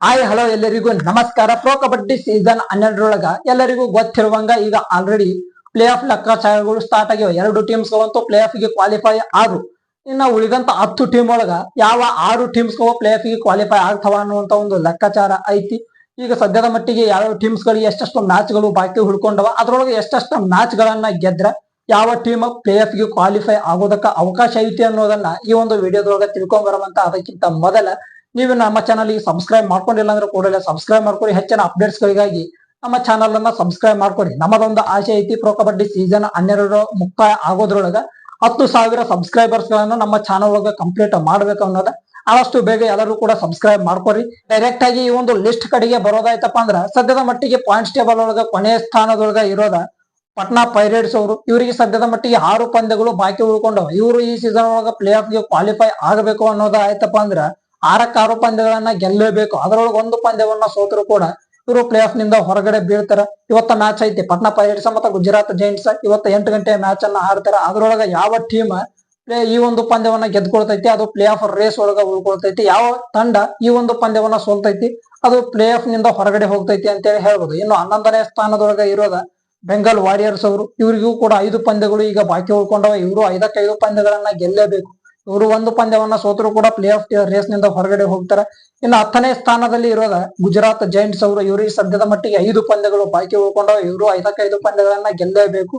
Hi, hello ಎಲ್ಲರಿಗೂ ನಮಸ್ಕಾರ. Pro kabaddi season ಹನ್ನೆರಡರೊಳಗ ಎಲ್ಲರಿಗೂ ಗೊತ್ತಿರುವಂಗ ಈಗ ಆಲ್ರೆಡಿ ಪ್ಲೇ ಆಫ್ ಲೆಕ್ಕಾಚಾರಗಳು ಸ್ಟಾರ್ಟ್ ಆಗಿವೆ ಎರಡು ಟೀಮ್ಸ್ ಗಳಂತೂ ಪ್ಲೇ ಆಫ್ಗೆ ಕ್ವಾಲಿಫೈ ಆದ್ರು. ಇನ್ನ ಉಳಿದಂತ ಹತ್ತು ಟೀಮ್ ಒಳಗ ಯಾವ ಆರು ಟೀಮ್ಸ್ ಪ್ಲೇ ಆಫ್ಗೆ ಕ್ವಾಲಿಫೈ ಆಗ್ತಾವ ಅನ್ನುವಂತ ಒಂದು ಲೆಕ್ಕಾಚಾರ ಐತಿ. ಈಗ ಸದ್ಯದ ಮಟ್ಟಿಗೆ ಯಾವ ಟೀಮ್ಸ್ ಗಳಿಗೆ ಎಷ್ಟೆಷ್ಟು ಮ್ಯಾಚ್ಗಳು ಬಾಕಿ ಉಳ್ಕೊಂಡವ, ಅದ್ರೊಳಗೆ ಎಷ್ಟೆಷ್ಟು ಮ್ಯಾಚ್ ಗಳನ್ನ ಗೆದ್ರ ಯಾವ ಟೀಮ್ ಪ್ಲೇ ಆಫ್ಗೆ ಕ್ವಾಲಿಫೈ ಆಗೋದಕ್ಕ ಅವಕಾಶ ಐತಿ ಅನ್ನೋದನ್ನ ಈ ಒಂದು ವಿಡಿಯೋದೊಳಗ ತಿಳ್ಕೊಂಡ್ ಬರುವಂತ ಅದಕ್ಕಿಂತ ಮೊದಲ ನೀವು ನಮ್ಮ ಚಾನಲ್ಗೆ ಸಬ್ಸ್ಕ್ರೈಬ್ ಮಾಡ್ಕೊಂಡಿಲ್ಲ ಅಂದ್ರೆ ಕೂಡಲೇ ಸಬ್ಸ್ಕ್ರೈಬ್ ಮಾಡ್ಕೊಳ್ಳಿ ಹೆಚ್ಚಿನ ಅಪ್ಡೇಟ್ಸ್ ಗಳಿಗಾಗಿ ನಮ್ಮ ಚಾನಲ್ ಅನ್ನ ಸಬ್ಸ್ಕ್ರೈಬ್ ಮಾಡ್ಕೊಡಿ. ನಮ್ಮದೊಂದು ಆಸೆ ಐತಿ ಪ್ರೋ ಕಬಡ್ಡಿ ಸೀಸನ್ ಹನ್ನೆರಡು ಮುಕ್ತಾಯ ಆಗೋದ್ರೊಳಗ ಹತ್ತು ಸಾವಿರ ಸಬ್ಸ್ಕ್ರೈಬರ್ಸ್ ಗಳನ್ನ ನಮ್ಮ ಚಾನಲ್ ಒಳಗೆ ಕಂಪ್ಲೀಟ್ ಮಾಡ್ಬೇಕು ಅನ್ನೋದ. ಆದಷ್ಟು ಬೇಗ ಎಲ್ಲರೂ ಕೂಡ ಸಬ್ಸ್ಕ್ರೈಬ್ ಮಾಡ್ಕೊರಿ ಡೈರೆಕ್ಟ್ ಆಗಿ ಈ ಒಂದು ಲಿಸ್ಟ್ ಕಡೆಗೆ ಬರೋದಾಯ್ತಪ್ಪ ಅಂದ್ರ ಸದ್ಯದ ಮಟ್ಟಿಗೆ ಪಾಯಿಂಟ್ಸ್ ಟೇಬಲ್ ಒಳಗ ಕೊನೆಯ ಸ್ಥಾನದೊಳಗ ಇರೋದ ಪಟ್ನಾ ಪೈರೇಟ್ಸ್ ಅವರು. ಇವರಿಗೆ ಸದ್ಯದ ಮಟ್ಟಿಗೆ ಆರು ಪಂದ್ಯಗಳು ಬಾಕಿ ಉಳ್ಕೊಂಡವ. ಇವರು ಈ ಸೀಸನ್ ಒಳಗ ಪ್ಲೇ ಆಫ್ಗೆ ಕ್ವಾಲಿಫೈ ಆಗಬೇಕು ಅನ್ನೋದ ಆಯ್ತಪ್ಪ ಅಂದ್ರ ಆರಕ್ಕೆ ಆರು ಪಂದ್ಯಗಳನ್ನ ಗೆಲ್ಲಲೇಬೇಕು. ಅದರೊಳಗೆ ಒಂದು ಪಂದ್ಯವನ್ನ ಸೋತರು ಕೂಡ ಇವರು ಪ್ಲೇ ಆಫ್ನಿಂದ ಹೊರಗಡೆ ಬೀಳ್ತಾರ. ಇವತ್ತ ಮ್ಯಾಚ್ ಐತಿ. ಪಟ್ನಾ ಪೈರೇಟ್ಸ್ ಮತ್ತು ಗುಜರಾತ್ ಜೈಂಟ್ಸ್ ಇವತ್ತ ಎಂಟು ಗಂಟೆ ಮ್ಯಾಚ್ ಅನ್ನ ಆಡ್ತಾರ. ಅದ್ರೊಳಗ ಯಾವ ಟೀಮ್ ಈ ಒಂದು ಪಂದ್ಯವನ್ನ ಗೆದ್ಕೊಳ್ತೈತಿ, ಅದು ಪ್ಲೇ ಆಫ್ ರೇಸ್ ಒಳಗ ಉಳ್ಕೊಳ್ತೈತಿ. ಯಾವ ತಂಡ ಈ ಒಂದು ಪಂದ್ಯವನ್ನ ಸೋಲ್ತೈತಿ, ಅದು ಪ್ಲೇ ಆಫ್ನಿಂದ ಹೊರಗಡೆ ಹೋಗ್ತೈತಿ ಅಂತೇಳಿ ಹೇಳ್ಬೋದು. ಇನ್ನು ಹನ್ನೊಂದನೇ ಸ್ಥಾನದೊಳಗ ಇರೋದ ಬೆಂಗಾಲ್ ವಾರಿಯರ್ಸ್ ಅವರು. ಇವರಿಗೂ ಕೂಡ ಐದು ಪಂದ್ಯಗಳು ಈಗ ಬಾಕಿ ಉಳ್ಕೊಂಡವ. ಇವರು ಐದಕ್ಕೆ ಐದು ಪಂದ್ಯಗಳನ್ನ ಗೆಲ್ಲೇಬೇಕು ಇವರು ಒಂದು ಪಂದ್ಯವನ್ನ ಸೋತರು ಕೂಡ ಪ್ಲೇ ಆಫ್ ರೇಸ್ನಿಂದ ಹೊರಗಡೆ ಹೋಗ್ತಾರೆ. ಇನ್ನು ಹತ್ತನೇ ಸ್ಥಾನದಲ್ಲಿ ಇರೋದ ಗುಜರಾತ್ ಜೈಂಟ್ಸ್ ಅವರು. ಇವರಿಗೆ ಸದ್ಯದ ಮಟ್ಟಿಗೆ ಐದು ಪಂದ್ಯಗಳು ಬಾಕಿ ಉಳ್ಕೊಂಡವ ಇವರು ಐದಕ್ಕೆ ಐದು ಪಂದ್ಯಗಳನ್ನ ಗೆಲ್ಲಲೇಬೇಕು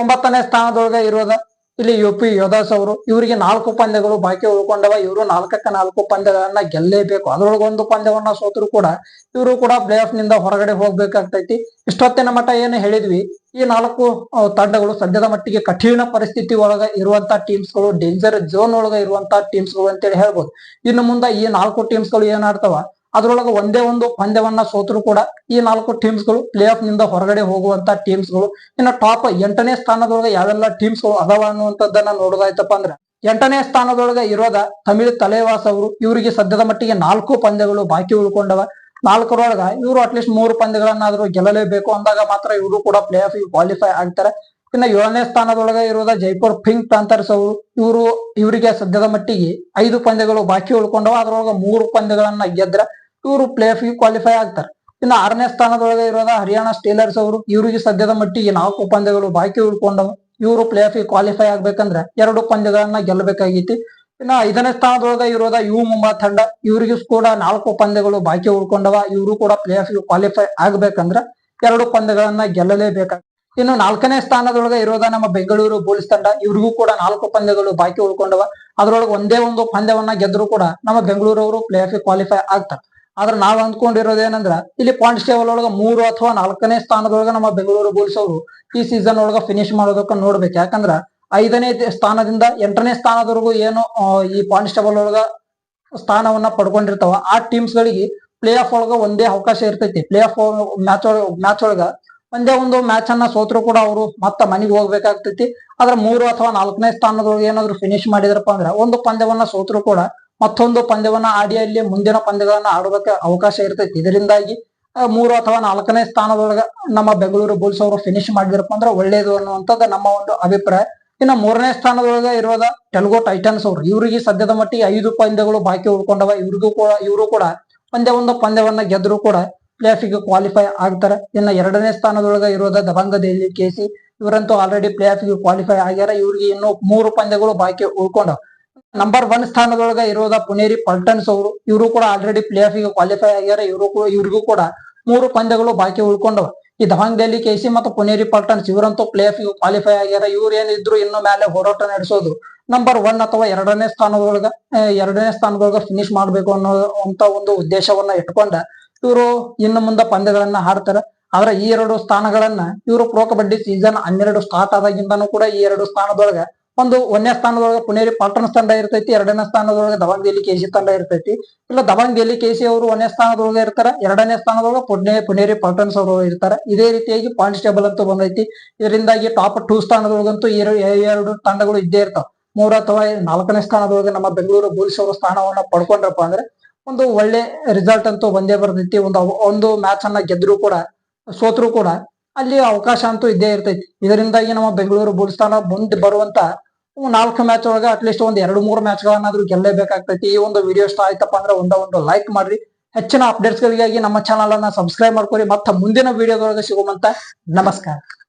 ಒಂಬತ್ತನೇ ಸ್ಥಾನದೊಳಗೆ ಇರೋದ ಇಲ್ಲಿ ಯು ಪಿ ಯೋಧಾಸ್ ಅವರು, ಇವರಿಗೆ ನಾಲ್ಕು ಪಂದ್ಯಗಳು ಬಾಕಿ ಉಳ್ಕೊಂಡವ. ಇವರು ನಾಲ್ಕಕ್ಕೆ ನಾಲ್ಕು ಪಂದ್ಯಗಳನ್ನ ಗೆಲ್ಲೇಬೇಕು. ಅದರೊಳಗೊಂದು ಪಂದ್ಯವನ್ನ ಸೋತರು ಕೂಡ ಇವರು ಕೂಡ ಪ್ಲೇ ಆಫ್ನಿಂದ ಹೊರಗಡೆ ಹೋಗ್ಬೇಕಾಗ್ತೈತಿ. ಇಷ್ಟೊತ್ತಿನ ಮಟ್ಟ ಏನು ಹೇಳಿದ್ವಿ, ಈ ನಾಲ್ಕು ತಂಡಗಳು ಸದ್ಯದ ಮಟ್ಟಿಗೆ ಕಠಿಣ ಪರಿಸ್ಥಿತಿ ಒಳಗ ಇರುವಂತಹ ಟೀಮ್ಸ್ಗಳು ಡೇಂಜರ್ ಝೋನ್ ಒಳಗ ಇರುವಂತಹ ಟೀಮ್ಸ್ಗಳು ಅಂತೇಳಿ ಹೇಳ್ಬೋದು. ಇನ್ನು ಮುಂದೆ ಈ ನಾಲ್ಕು ಟೀಮ್ಸ್ಗಳು ಏನಾಡ್ತಾವ ಅದ್ರೊಳಗ ಒಂದೇ ಒಂದು ಪಂದ್ಯವನ್ನ ಸೋತರು ಕೂಡ ಈ ನಾಲ್ಕು ಟೀಮ್ಸ್ಗಳು ಪ್ಲೇ ಆಫ್ನಿಂದ ಹೊರಗಡೆ ಹೋಗುವಂತ ಟೀಮ್ಸ್ಗಳು. ಇನ್ನು ಟಾಪ್ ಎಂಟನೇ ಸ್ಥಾನದೊಳಗ ಯಾವೆಲ್ಲ ಟೀಮ್ಸ್ಗಳು ಅದಾವ ಅನ್ನುವಂಥದ್ದನ್ನ ನೋಡೋದಾಯ್ತಪ್ಪ ಅಂದ್ರೆ ಎಂಟನೇ ಸ್ಥಾನದೊಳಗ ಇರೋದ ತಮಿಳ್ ತಲೆವಾಸ್ ಅವರು. ಇವರಿಗೆ ಸದ್ಯದ ಮಟ್ಟಿಗೆ ನಾಲ್ಕು ಪಂದ್ಯಗಳು ಬಾಕಿ ಉಳ್ಕೊಂಡವ. ನಾಲ್ಕರೊಳಗ ಇವರು ಅಟ್ಲೀಸ್ಟ್ ಮೂರು ಪಂದ್ಯಗಳನ್ನಾದ್ರೂ ಗೆಲ್ಲಲೇಬೇಕು ಅಂದಾಗ ಮಾತ್ರ ಇವರು ಕೂಡ ಪ್ಲೇ ಆಫ್ ಕ್ವಾಲಿಫೈ ಆಗ್ತಾರೆ. ಇನ್ನು ಏಳನೇ ಸ್ಥಾನದೊಳಗ ಇರೋದ ಜೈಪುರ್ ಪಿಂಕ್ ಪ್ಯಾಂಥರ್ಸ್ ಅವರು. ಇವರು, ಇವರಿಗೆ ಸದ್ಯದ ಮಟ್ಟಿಗೆ ಐದು ಪಂದ್ಯಗಳು ಬಾಕಿ ಉಳ್ಕೊಂಡವ. ಅದರೊಳಗೆ ಮೂರು ಪಂದ್ಯಗಳನ್ನ ಗೆದ್ರ ಇವರು ಪ್ಲೇ ಆಫ್ ಕ್ವಾಲಿಫೈ ಆಗ್ತಾರೆ. ಇನ್ನು ಆರನೇ ಸ್ಥಾನದೊಳಗೆ ಇರೋದ ಹರಿಯಾಣ ಸ್ಟೀಲರ್ಸ್ ಅವರು. ಇವರಿಗೆ ಸದ್ಯದ ಮಟ್ಟಿಗೆ ನಾಲ್ಕು ಪಂದ್ಯಗಳು ಬಾಕಿ ಉಳ್ಕೊಂಡವು. ಇವರು ಪ್ಲೇ ಆಫ್ ಕ್ವಾಲಿಫೈ ಆಗ್ಬೇಕಂದ್ರೆ ಎರಡು ಪಂದ್ಯಗಳನ್ನ ಗೆಲ್ಲಬೇಕಾಗಿತ್ತು ಇನ್ನು ಐದನೇ ಸ್ಥಾನದೊಳಗೆ ಇರೋದ ಯು ಮುಂಬಾ ತಂಡ ಇವರಿಗೂ ಕೂಡ ನಾಲ್ಕು ಪಂದ್ಯಗಳು ಬಾಕಿ ಉಳ್ಕೊಂಡವ. ಇವರು ಕೂಡ ಪ್ಲೇ ಆಫ್ ಕ್ವಾಲಿಫೈ ಆಗ್ಬೇಕಂದ್ರ ಎರಡು ಪಂದ್ಯಗಳನ್ನ ಗೆಲ್ಲಲೇಬೇಕಾಗ ಇನ್ನು ನಾಲ್ಕನೇ ಸ್ಥಾನದೊಳಗೆ ಇರೋದ ನಮ್ಮ ಬೆಂಗಳೂರು ಬುಲ್ಸ್ ತಂಡ. ಇವ್ರಿಗೂ ಕೂಡ ನಾಲ್ಕು ಪಂದ್ಯಗಳು ಬಾಕಿ ಉಳ್ಕೊಂಡವ. ಅದ್ರೊಳಗೆ ಒಂದೇ ಒಂದು ಪಂದ್ಯವನ್ನ ಗೆದ್ರು ಕೂಡ ನಮ್ಮ ಬೆಂಗಳೂರವರು ಪ್ಲೇ ಆಫ್ ಕ್ವಾಲಿಫೈ ಆಗ್ತಾರೆ. ಆದ್ರೆ ನಾವ್ ಅಂದ್ಕೊಂಡಿರೋದೇನಂದ್ರ ಇಲ್ಲಿ ಪಾಯಿಂಟ್ಸ್ ಟೇಬಲ್ ಒಳಗ ಮೂರು ಅಥವಾ ನಾಲ್ಕನೇ ಸ್ಥಾನದೊಳಗ ನಮ್ಮ ಬೆಂಗಳೂರು ಬುಲ್ಸ್ ಅವರು ಈ ಸೀಸನ್ ಒಳಗ ಫಿನಿಶ್ ಮಾಡೋದಕ್ಕ ನೋಡ್ಬೇಕು. ಯಾಕಂದ್ರ ಐದನೇ ಸ್ಥಾನದಿಂದ ಎಂಟನೇ ಸ್ಥಾನದವರೆಗೂ ಏನು ಈ ಪಾಯಿಂಟ್ಸ್ ಟೇಬಲ್ ಒಳಗ ಸ್ಥಾನವನ್ನ ಪಡ್ಕೊಂಡಿರ್ತಾವ. ಆ ಟೀಮ್ಸ್ ಗಳಿಗೆ ಪ್ಲೇ ಆಫ್ ಒಳಗ ಒಂದೇ ಅವಕಾಶ ಇರ್ತೈತಿ. ಪ್ಲೇ ಆಫ್ ಮ್ಯಾಚ್ ಒಳಗ ಮ್ಯಾಚ್ ಒಳಗ ಒಂದೇ ಒಂದು ಮ್ಯಾಚ್ ಅನ್ನ ಸೋತ್ರು ಕೂಡ ಅವರು ಮತ್ತ ಮನೆಗೆ ಹೋಗ್ಬೇಕಾಗ್ತೈತಿ. ಆದ್ರೆ ಮೂರು ಅಥವಾ ನಾಲ್ಕನೇ ಸ್ಥಾನದೊಳಗೆ ಏನಾದ್ರು ಫಿನಿಶ್ ಮಾಡಿದ್ರಪ್ಪ ಅಂದ್ರೆ ಒಂದು ಪಂದ್ಯವನ್ನ ಸೋತ್ರು ಕೂಡ ಮತ್ತೊಂದು ಪಂದ್ಯವನ್ನ ಆಡಿ ಅಲ್ಲಿ ಮುಂದಿನ ಪಂದ್ಯಗಳನ್ನ ಆಡೋದಕ್ಕೆ ಅವಕಾಶ ಇರ್ತೈತಿ. ಇದರಿಂದಾಗಿ ಮೂರು ಅಥವಾ ನಾಲ್ಕನೇ ಸ್ಥಾನದೊಳಗ ನಮ್ಮ ಬೆಂಗಳೂರು ಬುಲ್ಸ್ ಅವರು ಫಿನಿಶ್ ಮಾಡಿದ್ರಪ್ಪ ಅಂದ್ರೆ ಒಳ್ಳೇದು ಅನ್ನುವಂಥದ್ದು ನಮ್ಮ ಒಂದು ಅಭಿಪ್ರಾಯ. ಇನ್ನು ಮೂರನೇ ಸ್ಥಾನದೊಳಗ ಇರೋದ ಟೆಲ್ಗೋ ಟೈಟನ್ಸ್ ಅವರು. ಇವರಿಗೆ ಸದ್ಯದ ಮಟ್ಟಿಗೆ ಐದು ಪಂದ್ಯಗಳು ಬಾಕಿ ಉಳ್ಕೊಂಡವ. ಇವ್ರಿಗೂ ಕೂಡ, ಇವರು ಕೂಡ ಪಂದ್ಯ ಒಂದು ಪಂದ್ಯವನ್ನ ಗೆದ್ರು ಕೂಡ ಪ್ಲೇ ಆಫಿಗೆ ಕ್ವಾಲಿಫೈ ಆಗ್ತಾರೆ. ಇನ್ನು ಎರಡನೇ ಸ್ಥಾನದೊಳಗ ಇರೋದ ದಬಂಗ ದೆಹಲಿ ಕೆಸಿ ಇವರಂತೂ ಆಲ್ರೆಡಿ ಪ್ಲೇ ಆಫಿಗೆ ಕ್ವಾಲಿಫೈ ಆಗ್ಯಾರ. ಇವ್ರಿಗೆ ಇನ್ನು ಮೂರು ಪಂದ್ಯಗಳು ಬಾಕಿ ಉಳ್ಕೊಂಡವ. ನಂಬರ್ ಒನ್ ಸ್ಥಾನದೊಳಗ ಇರೋದ ಪುನೇರಿ, ಪಲ್ಟನ್ಸ್ ಅವರು. ಇವರು ಕೂಡ ಆಲ್ರೆಡಿ ಪ್ಲೇ ಆಫಿಗೆ ಕ್ವಾಲಿಫೈ ಆಗ್ಯಾರ. ಇವರು ಇವ್ರಿಗೂ ಕೂಡ ಮೂರು ಪಂದ್ಯಗಳು ಬಾಕಿ ಉಳ್ಕೊಂಡವ. ಈ ದವಾಂಗ್ ಡೆಲ್ಲಿ ಕೆಸಿ ಮತ್ತು ಪುನೇರಿ, ಪಲ್ಟನ್ಸ್ ಇವರಂತೂ ಪ್ಲೇ ಆಫಿಗೆ ಕ್ವಾಲಿಫೈ ಆಗ್ಯಾರ. ಇವ್ರು ಏನಿದ್ರು ಇನ್ನು ಮೇಲೆ ಹೋರಾಟ ನಡೆಸೋದು ನಂಬರ್ ಒನ್ ಅಥವಾ ಎರಡನೇ ಸ್ಥಾನದೊಳಗ ಎರಡನೇ ಸ್ಥಾನದೊಳಗ ಫಿನಿಶ್ ಮಾಡ್ಬೇಕು ಅನ್ನೋ ಅಂತ ಒಂದು ಉದ್ದೇಶವನ್ನ ಇಟ್ಕೊಂಡ ಇವರು ಇನ್ನು ಮುಂದೆ ಪಂದ್ಯಗಳನ್ನ ಹಾಡ್ತಾರ ಆದ್ರೆ ಈ ಎರಡು ಸ್ಥಾನಗಳನ್ನ ಇವರು ಪ್ರೋ ಕಬಡ್ಡಿ ಸೀಸನ್ ಹನ್ನೆರಡು ಸ್ಟಾರ್ಟ್ ಆದಾಗಿಂದನೂ ಕೂಡ ಈ ಎರಡು ಸ್ಥಾನದೊಳಗ ಒಂದು ಒಂದನೇ ಸ್ಥಾನದೊಳಗ ಪುಣೇರಿ ಪಾಲ್ಟನ್ಸ್ ತಂಡ ಇರ್ತೈತಿ, ಎರಡನೇ ಸ್ಥಾನದೊಳಗ ದಬಾಂಗ್ ದೇಲಿ ಕೆಸಿ ತಂಡ ಇರ್ತೈತಿ. ಇಲ್ಲ ದಬಾಂಗ್ ದೇಲಿ ಕೆಸಿ ಅವರು ಒಂದನೇ ಸ್ಥಾನದೊಳಗೆ ಇರ್ತಾರ, ಎರಡನೇ ಸ್ಥಾನದೊಳಗ ಪುಣೆ ಪುಣೇರಿ ಪಾಲ್ಟನ್ಸ್ ಅವರು ಇರ್ತಾರ. ಇದೇ ರೀತಿಯಾಗಿ ಪಾಯಿಂಟ್ಸ್ ಟೇಬಲ್ ಅಂತೂ ಬಂದೈತಿ. ಇದರಿಂದಾಗಿ ಟಾಪ್ ಟೂ ಸ್ಥಾನದೊಳಗಂತೂ ಎರಡು ತಂಡಗಳು ಇದ್ದೇ ಇರ್ತಾವ. ಮೂರ ಅಥವಾ ನಾಲ್ಕನೇ ಸ್ಥಾನದೊಳಗೆ ನಮ್ಮ ಬೆಂಗಳೂರು ಬುಲ್ಸ್ ಅವರ ಸ್ಥಾನವನ್ನ ಪಡ್ಕೊಂಡ್ರಪ್ಪ ಅಂದ್ರೆ ಒಂದು ಒಳ್ಳೆ ರಿಸಲ್ಟ್ ಅಂತೂ ಬಂದೇ ಬರ್ತೈತಿ. ಒಂದು ಒಂದು ಮ್ಯಾಚ್ ಅನ್ನ ಗೆದ್ರು ಕೂಡ, ಸೋತ್ರು ಕೂಡ ಅಲ್ಲಿ ಅವಕಾಶ ಅಂತೂ ಇದ್ದೇ ಇರ್ತೈತಿ. ಇದರಿಂದಾಗಿ ನಮ್ಮ ಬೆಂಗಳೂರು ಬುಲ್ಸ್ ಸ್ಥಾನ ಮುಂದೆ ಬರುವಂತ ನಾಲ್ಕು ಮ್ಯಾಚ್ ಒಳಗ ಅಟ್ಲೀಸ್ಟ್ ಒಂದ್ ಎರಡು ಮೂರು ಮ್ಯಾಚ್ ಗಳನ್ನಾದ್ರೂ ಈ ಒಂದು ವಿಡಿಯೋ ಇಷ್ಟ ಆಯ್ತಪ್ಪ ಅಂದ್ರೆ ಒಂದ ಒಂದು ಲೈಕ್ ಮಾಡ್ರಿ. ಹೆಚ್ಚಿನ ಅಪ್ಡೇಟ್ಸ್ ಗಳಿಗಾಗಿ ನಮ್ಮ ಚಾನಲ್ ಅನ್ನ ಸಬ್ಸ್ಕ್ರೈಬ್ ಮಾಡ್ಕೊರಿ. ಮತ್ತೆ ಮುಂದಿನ ವಿಡಿಯೋದೊಳಗೆ ಸಿಗುವಂತ ನಮಸ್ಕಾರ.